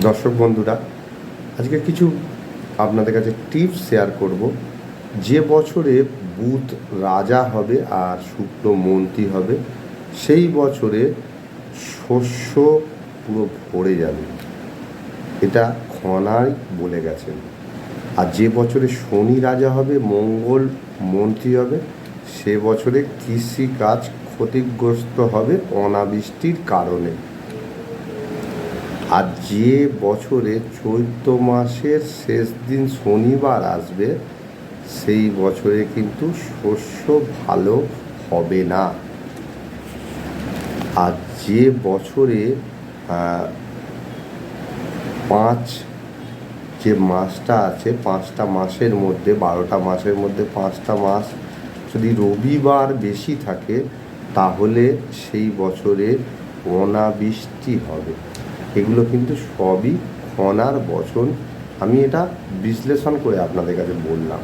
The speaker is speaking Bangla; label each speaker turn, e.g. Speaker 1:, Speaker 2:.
Speaker 1: দর্শক বন্ধুরা, আজকে কিছু আপনাদের কাছে টিপস শেয়ার করব। যে বছরে বুধ রাজা হবে আর শুক্র মন্ত্রী হবে, সেই বছরে শস্য পুরো ভরে যাবে। এটা খনাই বলে গেছেন। আর যে বছরে শনি রাজা হবে, মঙ্গল মন্ত্রী হবে, সে বছরে কৃষিকাজ ক্ষতিগ্রস্ত হবে অনাবৃষ্টির কারণে। আর যে বছরে চৈত্র মাসের শেষ দিন শনিবার আসবে, সেই বছরে কিন্তু শস্য ভালো হবে না। আর যে বছরে পাঁচ যে মাসটা আছে, পাঁচটা মাসের মধ্যে, বারোটা মাসের মধ্যে পাঁচটা মাস যদি রবিবার বেশি থাকে, তাহলে সেই বছরে অনাবৃষ্টি হবে। এগুলো কিন্তু সবই খনার বচন। আমি এটা বিশ্লেষণ করে আপনাদের কাছে বললাম।